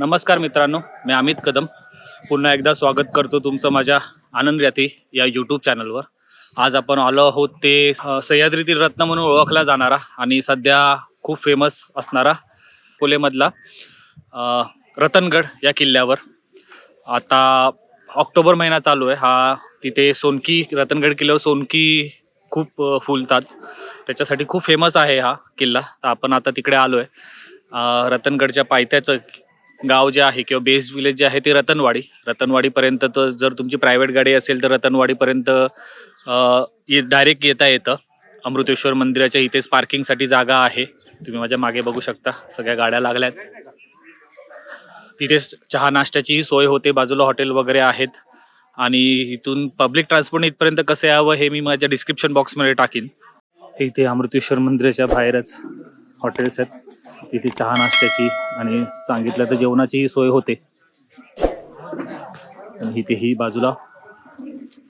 नमस्कार मित्रांनो मी अमित कदम. पुन्हा एकदा स्वागत करतो तुमचं माझ्या आनंद रथी या यूट्यूब चॅनलवर आज आपण आलो आहोत ते सह्याद्रीतील रत्न म्हणून ओळखला जाणारा आणि सध्या खूप फेमस असणारा पुलेमधला रतनगड या किल्ल्यावर. आता ऑक्टोबर महिना चालू आहे. हा तिथे सोनकी रतनगड किल्ल्यावर सोनकी खूप फुलतात. त्याच्यासाठी खूप फेमस आहे हा किल्ला. तर आपण आता तिकडे आलो आहे रतनगडच्या पायथ्याचं गाव जे आहे किंवा बेस विलेज जे आहे ते रतनवाडी. रतनवाडीपर्यंत तर जर तुमची प्रायव्हेट गाडी असेल तर रतनवाडीपर्यंत डायरेक्ट येता येतं. अमृतेश्वर मंदिराच्या इथेच पार्किंगसाठी जागा आहे. तुम्ही माझ्या मागे बघू शकता. सगळ्या गाड्या लागल्यात. तिथेच चहा नाश्त्याचीही सोय होते. बाजूला हॉटेल वगैरे आहेत. आणि इथून पब्लिक ट्रान्सपोर्ट इथपर्यंत कसं यावं हे मी माझ्या डिस्क्रिप्शन बॉक्समध्ये टाकीन. इथे अमृतेश्वर मंदिराच्या बाहेरच हॉटेल्स आहेत. तिथे चहा नाश्त्याची आणि सांगितलं तर जेवणाचीही सोय होते. आणि इथे ही बाजूला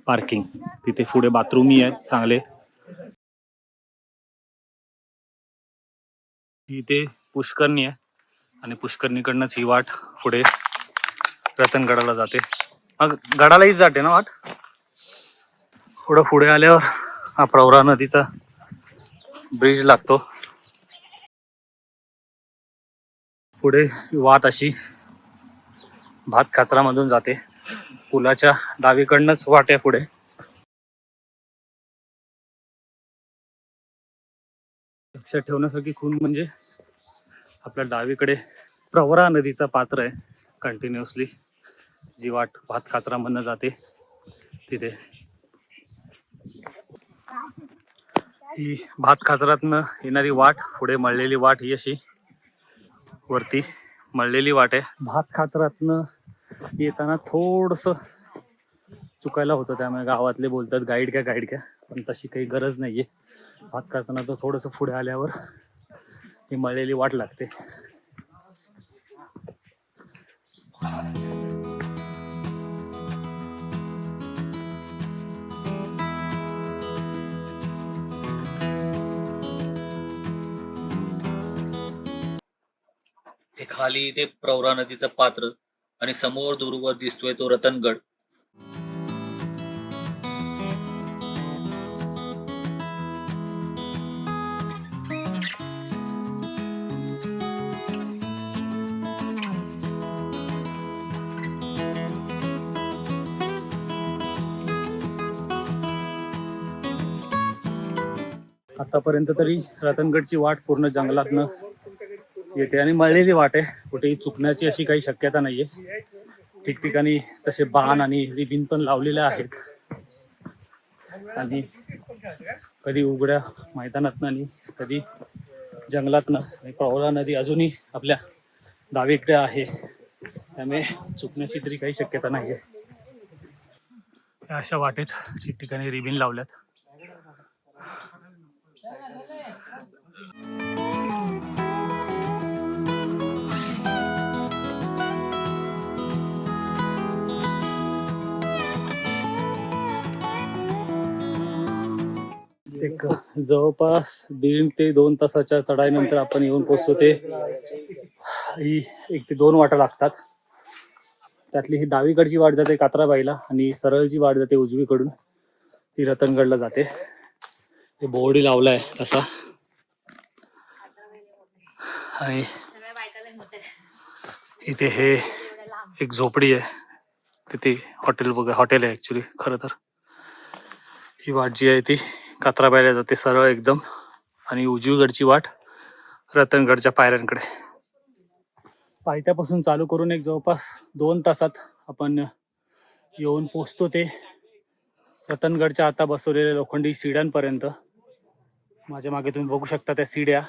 पार्किंग तिथे पुढे बाथरूमही आहेत चांगले. इथे पुष्करणी आहे आणि पुष्करणीकडनंच ही वाट पुढे रतनगडाला जाते. मग गडालाही जाते ना वाट? थोडं पुढे आल्यावर हा प्रवरा नदीचा ब्रिज लागतो. पुढे वाट अशी भात खाचरामधून जाते. पुलाच्या डावीकडनंच वाट आहे पुढे. लक्षात ठेवण्यासारखी खून म्हणजे आपल्या डावीकडे प्रवरा नदीचा पात्र आहे. कंटिन्युअसली जी वाट भात खाचरामधनं जाते तिथे. ही भात खाचरातनं येणारी वाट पुढे मळलेली वाट ही अशी वरती मळलेली वाट आहे. भात खाचरातनं येताना थोडस चुकायला होतं त्यामुळे गावातले बोलतात गाईड घ्या गाईड घ्या. पण तशी काही गरज नाहीये. भात खाचना तर थोडस पुढे आल्यावर ही मळलेली वाट लागते. खाली ते प्रवरा नदीचं पात्र आणि समोर दूरवर दिसतोय तो रतनगड. आतापर्यंत तरी रतनगडची वाट पूर्ण जंगलातनं येते आणि मळलेली वाट आहे. कुठेही चुकण्याची अशी काही शक्यता नाहीये. ठिकठिकाणी तसे बाण आणि रिबिन पण लावलेले आहेत. आणि कधी उघड्या मैदानातनं आणि कधी जंगलातनं आणि प्रवरा नदी अजूनही आपल्या डावीकडे आहे. त्यामुळे चुकण्याची तरी काही शक्यता नाहीये. अशा वाटेत ठिकठिकाणी रिबिन लावल्यात. एक जवळपास दीड ते दोन तासाच्या चढाईनंतर आपण येऊन पोचतो ते. ही एक ते दोन वाटा लागतात. त्यातली ही डावीकडची वाट जाते कात्राबाईला आणि सरळची वाट जाते उजवीकडून. ती रतनगडला जाते. ते बोर्डी लावलाय तसा. आणि इथे हे एक झोपडी आहे. तिथे हॉटेल वगैरे हॉटेल आहे ऍक्च्युली खरं तर. ही वाट जी आहे ती. कात्राबाईला जाते सरळ एकदम. आणि उजवीकडची वाट रतनगडच्या पायऱ्यांकडे. पायथ्यापासून चालू करून एक जवळपास दोन तासात आपण येऊन पोचतो ते रतनगडच्या आता बसवलेल्या लोखंडी शिड्यांपर्यंत. माझ्या मागे तुम्ही बघू शकता त्या शिड्या.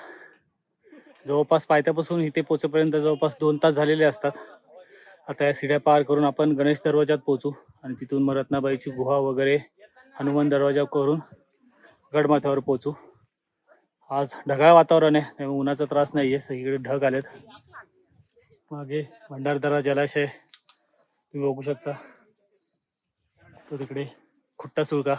जवळपास पायथ्यापासून इथे पोचेपर्यंत जवळपास दोन तास झालेले असतात. आता या शिड्या पार करून आपण गणेश दरवाजात पोचू आणि तिथून मग रत्नाबाईची गुहा वगैरे हनुमान दरवाजा करून गडमाथ्यावर पोचू आज ढगाळ वातावरण आहे त्यामुळे उन्हाचा त्रास नाही आहे सगळीकडे ढग आलेत. मागे भंडारदरा जलाशय तुम्ही बघू शकता. तो तिकडे खुट्टा सुळका.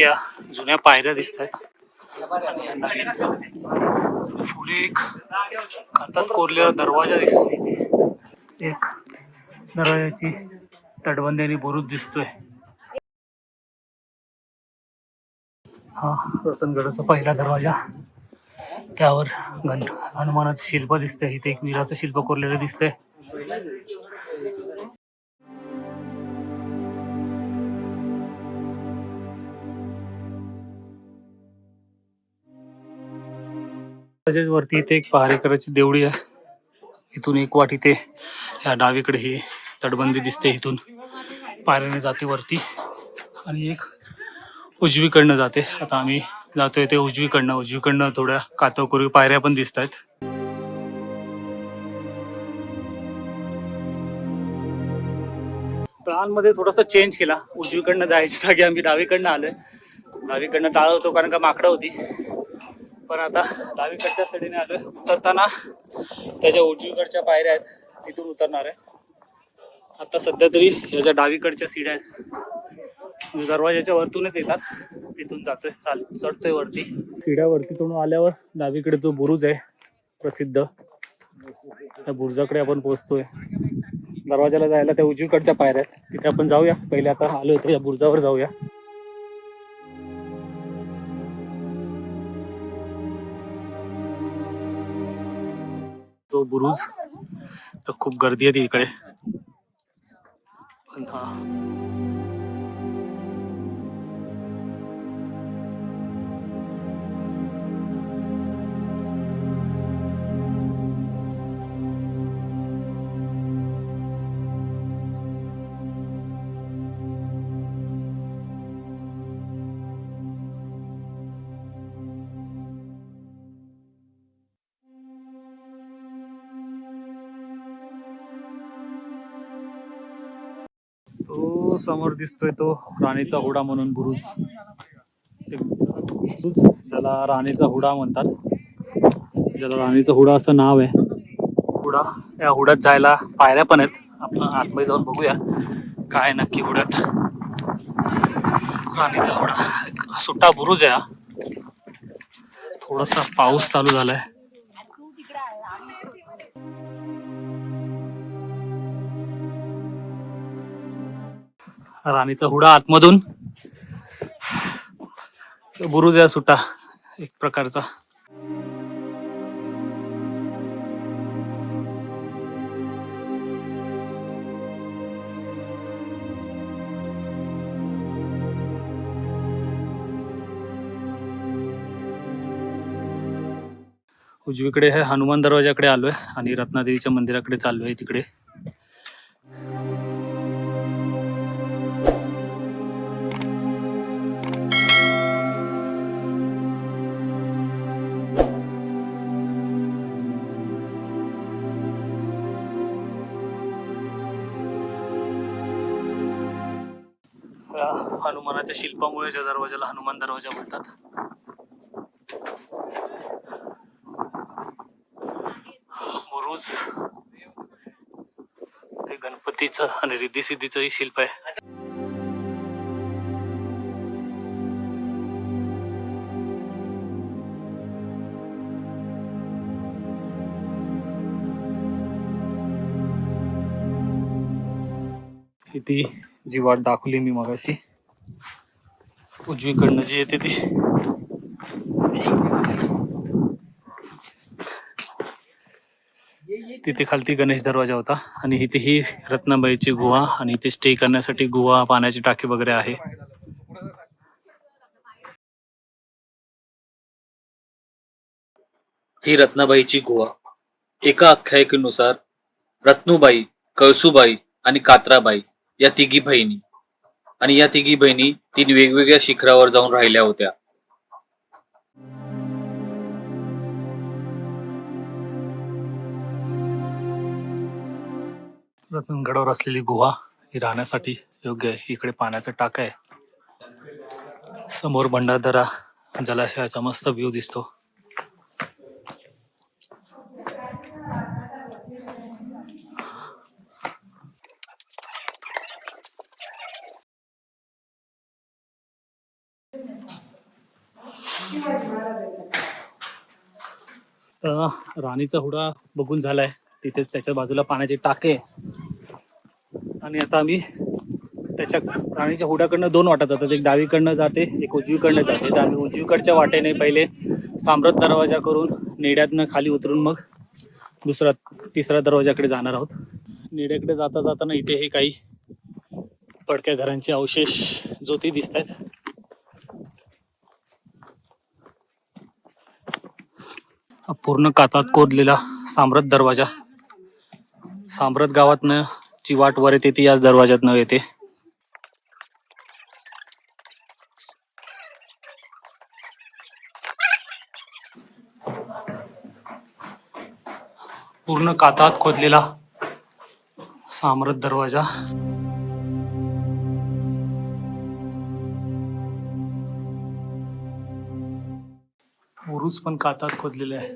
या जुन्या पायऱ्या दिसत आहेत पुढे एक हातात कोरलेला दरवाजा दिसतोय. एक दरवाजाची तटबंदी आणि बुरुज दिसतोय. हा रतनगडाचा पहिला दरवाजा. त्यावर गण हनुमानाचं शिल्प दिसतंय. इथे एक वीराचं शिल्प कोरलेलं दिसतंय. त्याच्याच वरती इथे एक पहारेकराची देवळी आहे. इथून एक वाट इथे या डावीकडे ही तटबंदी दिसते इथून. पायऱ्याने जाते वरती आणि एक उजवीकडनं जाते. आता आम्ही जातोय ते उजवीकडनं. उजवीकडनं थोड्या कातवकुरी पायऱ्या पण दिसत आहेत प्लॅनमध्ये थोडासा चेंज केला. उजवीकडनं जायची जागी आम्ही डावीकडनं आलोय. डावीकडनं टाळ होतो कारण का माकडं होती. पण आता डावीकडच्या साईडने आलोय. उतरताना त्याच्या उजवीकडच्या पायऱ्या आहेत तिथून उतरणार आहे. आता सध्या तरी याच्या डावीकडच्या सीड्या आहेत. म्हणजे दरवाज्याच्या दरवाजाच्या वरतूनच येतात. तिथून जातोय चाल चढतोय वरती. सीड्यावरती चढून आल्यावर डावीकडे जो बुरुज आहे प्रसिद्ध त्या बुरुजाकडे आपण पोहोचतोय. दरवाजाला जायला त्या उजवीकडच्या पायऱ्या आहेत. तिथे आपण जाऊया. पहिले आता आलो होतो या बुरुजावर जाऊया. तो बुरुज. तर खूप गर्दी आहे इकडे पण हा. तो समोर दिसतोय तो राणीचा हुडा म्हणून बुरुज. बुरुज ज्याला राणीचा हुडा म्हणतात. ज्याला राणीचा हुडा असं नाव आहे. हुडा या हुड्यात जायला पायऱ्या पण आहेत. आपण आतमध्ये जाऊन बघूया काय नक्की हुड्यात. राणीचा हुडा. सुट्टा बुरुज आहे थोडासा पाऊस चालू झालाय. राणीचा हुडा आतमधून. बुरुज या सुटा एक प्रकारचा. उजवीकडे आहे हनुमान दरवाजाकडे आलोय आणि रत्नादेवीच्या मंदिराकडे चाललोय तिकडे. हनुमानाच्या शिल्पामुळे ज्या दरवाजाला हनुमान दरवाजा बोलतात. बुरुज ते गणपतीचं आणि रिद्धी सिद्धीचं शिल्प आहे. किती ती जी वाट दाखवली मी मगाशी. उजवीकडनं जी येते ती. तिथे खालती गणेश दरवाजा होता आणि इथे ही रत्नाबाईची गुहा आणि इथे स्टे करण्यासाठी गुहा पाण्याची टाकी वगैरे आहे. ही रत्नाबाईची गुहा. एका आख्यायिकेनुसार रत्नुबाई कळसुबाई आणि कात्राबाई या तिघी बहिणी. आणि या तिघी बहिणी तीन वेगवेगळ्या शिखरावर जाऊन राहिल्या होत्या. रत्नगडावर असलेली गुहा ही राहण्यासाठी योग्य आहे. इकडे पाण्याचं टाक आहे. समोर भंडारदरा जलाशयाचा मस्त व्ह्यू दिसतो. तर राणीचा हुडा बघून झालाय. तिथेच त्याच्या बाजूला पाण्याची टाके. आणि आता आम्ही त्याच्या राणीच्या हुडाकडनं दोन वाटा जातात. एक डावीकडनं जाते एक उजवीकडनं जाते. तर आम्ही उजवीकडच्या वाटेने पहिले साम्रत दरवाजा करून नेड्यातनं खाली उतरून मग दुसरा तिसरा दरवाजाकडे जाणार आहोत. नेड्याकडे जाता जाताना इथे हे काही पडक्या घरांचे अवशेष ज्योती दिसत आहेत पूर्ण कातात कोरलेला साम्रत दरवाजा. साम्रत गावातनं जी वाट वर येते ती याच दरवाज्यातनं येते. पूर्ण कातात खोदलेला साम्रत दरवाजा. बुरुज पण कातात खोदलेले आहे.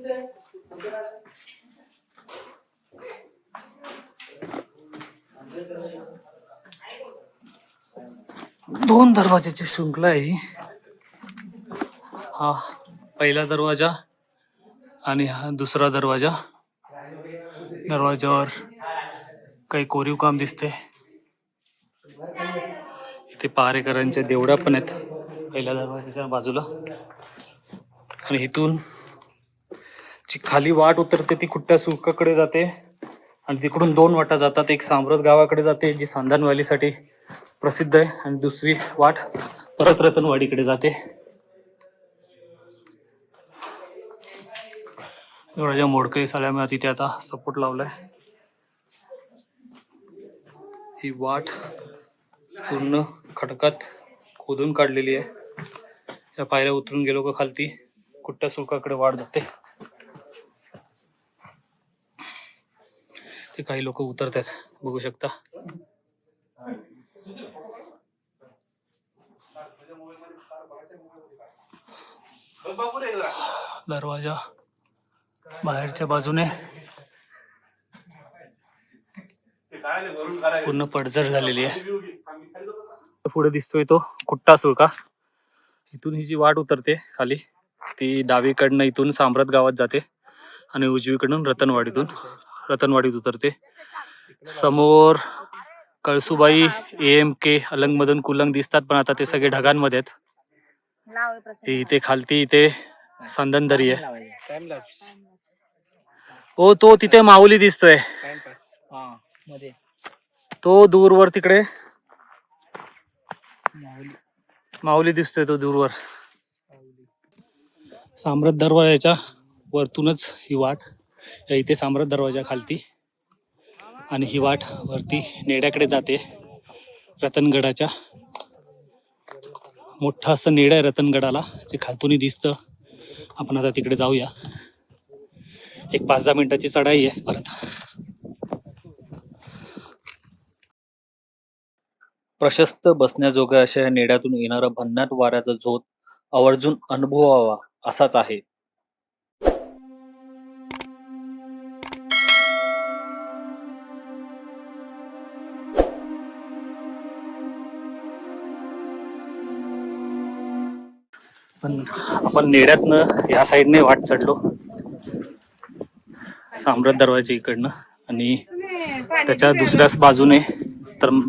दोन दरवाजाची शृंखला आहे हा. पहिला दरवाजा आणि हा दुसरा दरवाजा. दरवाजावर काही कोरीव काम दिसते. इथे पहारेकरांच्या देवड्या पण आहेत पहिल्या दरवाजाच्या बाजूला. आणि इथून. जी खाली वाट उतरते ती खुट्ट्या सुकाकडे जाते आणि तिकडून दोन वाटा जातात. एक साम्रत गावाकडे जाते जी सांधानवालीसाठी प्रसिद्ध आहे. आणि दुसरी वाट परत रतनवाडीकडे जाते. एवढ्या मोडकळी साल्यामुळे तिथे आता सपोर्ट लावलाय. ही वाट पूर्ण खडकात खोदून काढलेली आहे. त्या पायऱ्या उतरून गेलो का खालती. कुट्ट्या सुळकाकडे वाढ जाते ते काही लोक उतरतात बघू शकता. दरवाजा बाहेरच्या बाजूने. पूर्ण पडझड झालेली आहे. पुढे दिसतोय तो कुट्टा सुळका. इथून ही जी वाट उतरते खाली ती डावीकडनं इथून साम्रात गावात जाते आणि उजवीकडून रतनवाडीतून. रतनवाडीत उतरते. समोर कळसुबाई एम के अलंगमधून कुलंग दिसतात पण आता ते सगळे ढगांमध्ये आहेत. इथे खालती इथे संदनदरी आहे. हो तो तिथे माऊली दिसतोय. तो दूरवर तिकडे. माऊली दिसतोय तो दूरवर. साम्राट दरवाजाच्या वरतूनच ही वाट इथे साम्राट दरवाजा खालती आणि ही वाट वरती नेड्याकडे जाते रतनगडाच्या. मोठं असं नेड आहे रतनगडाला ते खालतूनही दिसतं. आपण आता तिकडे जाऊया. एक पाच दहा मिनिटाची चढाई आहे परत. प्रशस्त बसण्याजोग्या अशा या नेड्यातून येणारा भन्नाट वाऱ्याचा झोत आवर्जून अनुभवावा. असाच आहे. पण आपण नेड्यातनं या साईडने वाट चढलो. साम्राट दरवाजा इकडनं आणि त्याच्या दुसऱ्याच बाजूने त्र्यं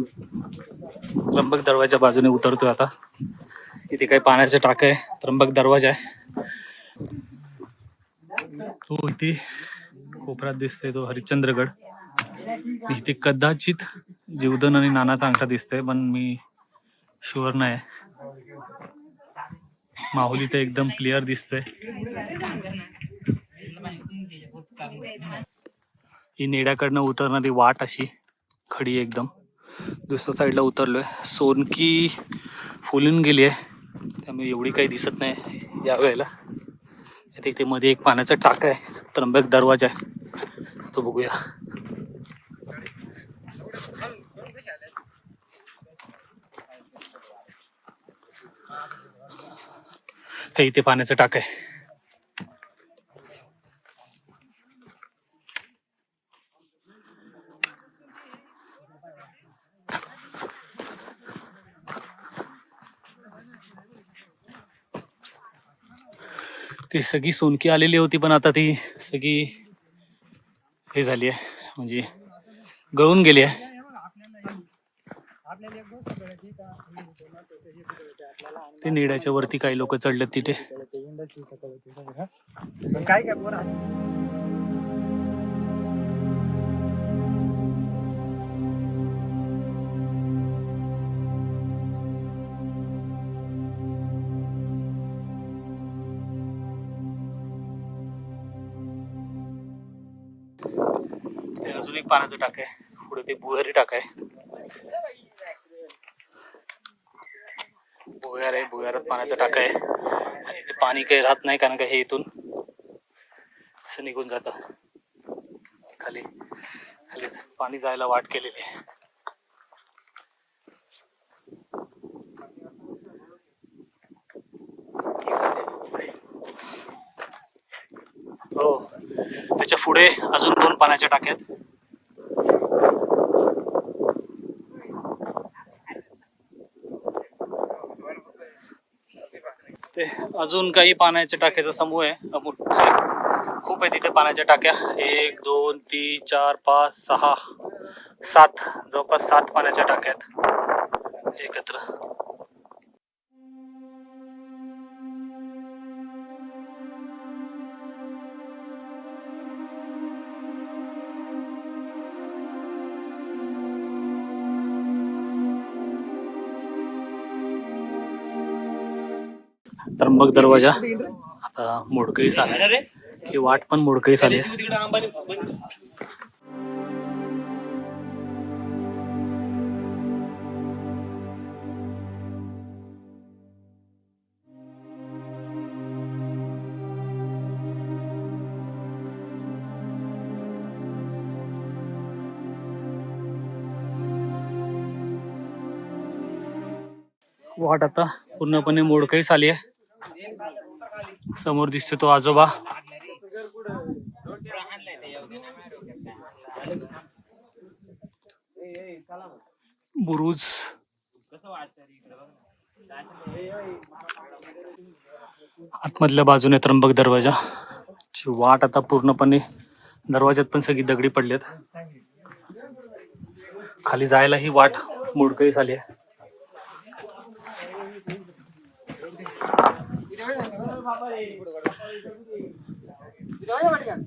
त्र्यंबक दरवाजा बाजूने उतरतोय आता. इथे काही पाण्याचे टाक आहे. त्र्यंबक दरवाजा आहे. तो इथे कोपऱ्यात दिसतोय तो हरिश्चंद्रगड. इथे कदाचित जीवधन आणि नानाचा अंगठा दिसतोय पण मी शुअर नाही माहुली तर एकदम क्लिअर दिसतोय. ही नेड्याकडनं उतरणारी वाट अशी खडी एकदम. दुसऱ्या साईडला उतरलोय. सोनकी फुलून गेली आहे त्यामुळे एवढी काही दिसत नाही या वेळेला. आता इथे मध्ये एक पाण्याचा टाक आहे. त्र्यंबक दरवाजा आहे. तो बघूया. हे इथे पाण्याचं टाक आहे. ती सगळी सोनकी आलेली होती पण आता ती सगळी हे झाली आहे. म्हणजे गळून गेली आहे. ते निड्याच्या वरती काही लोक चढलेत तिथे. काय काय पाण्याचं टाक आहे. पुढे ते बुहारी टाक आहे. भुयार आहे भुयारात पाण्याचा टाक आहे. आणि ते पाणी काही राहत नाही कारण का हे इथून असं निघून जात. खाली खाली पाणी जायला वाट केलेली आहे. हो. त्याच्या पुढे अजून दोन पाण्याच्या टाक्यात ते अजून काही पाण्याच्या टाक्याचा समूह आहे. मोठा खूप आहे तिथे पाण्याच्या टाक्या. एक दोन तीन चार पाच सहा सात. जवळपास सात पाण्याच्या टाक्या आहेत. एकत्र. त्र्यंबक दरवाजा. आता मोडकळीस आलाय ही वाट पण मोडकळीस आली वाट आता पूर्णपणे मोडकळीस आली आहे. समोर दिसतो तो आजोबा. बुरुज. आतमधल्या बाजूने त्र्यंबक दरवाजा. ची वाट आता पूर्णपणे दरवाज्यात पण सगळी दगडी पडलेत. खाली जायला ही वाट मोडकळी झाली आहे.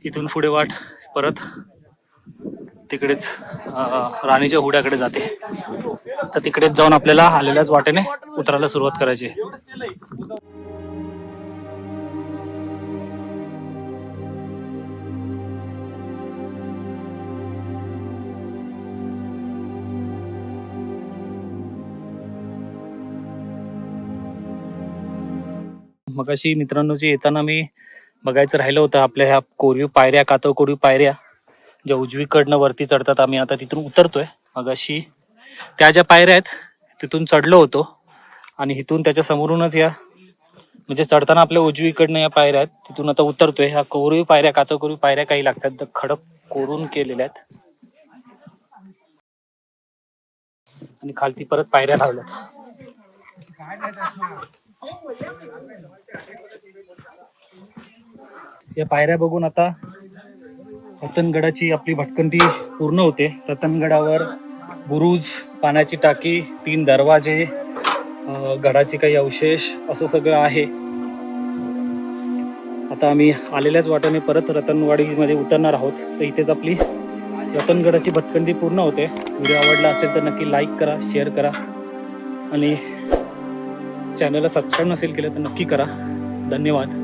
इथून पुढे वाट परत तिकडेच राणीच्या हुड्याकडे जाते. तर तिकडेच जाऊन आपल्याला आलेल्याच वाटेने उतरायला सुरुवात करायची. मग अशी मित्रांनो जी येताना मी बघायचं राहिलं होतं आपल्या ह्या कोरीव पायऱ्या कातव कोरीव पायऱ्या ज्या उजवीकडनं वरती चढतात आम्ही आता तिथून उतरतोय. मग अशी त्या ज्या पायऱ्या आहेत तिथून चढलो होतो. आणि इथून त्याच्या समोरूनच या म्हणजे चढताना आपल्या उजवीकडनं या पायऱ्या आहेत तिथून आता उतरतोय. ह्या कोरीव पायऱ्या कातव कोरीव पायऱ्या काही लागतात तर खडक कोरून केलेल्या आहेत. आणि खालती परत पायऱ्या लावल्यात. या पायऱ्या बघून आता रतनगडाची आपली भटकंती पूर्ण होते. रतनगडावर बुरुज पाण्याची टाकी तीन दरवाजे गडाचे काही अवशेष असं सगळं आहे. आता आम्ही आलेल्याच वाटेने परत रतनवाडीमध्ये उतरणार आहोत. तर इथेच आपली रतनगडाची भटकंती पूर्ण होते. व्हिडिओ आवडला असेल तर नक्की लाईक करा शेअर करा. आणि चॅनलला सबस्क्राईब नसेल केलं तर नक्की करा. धन्यवाद.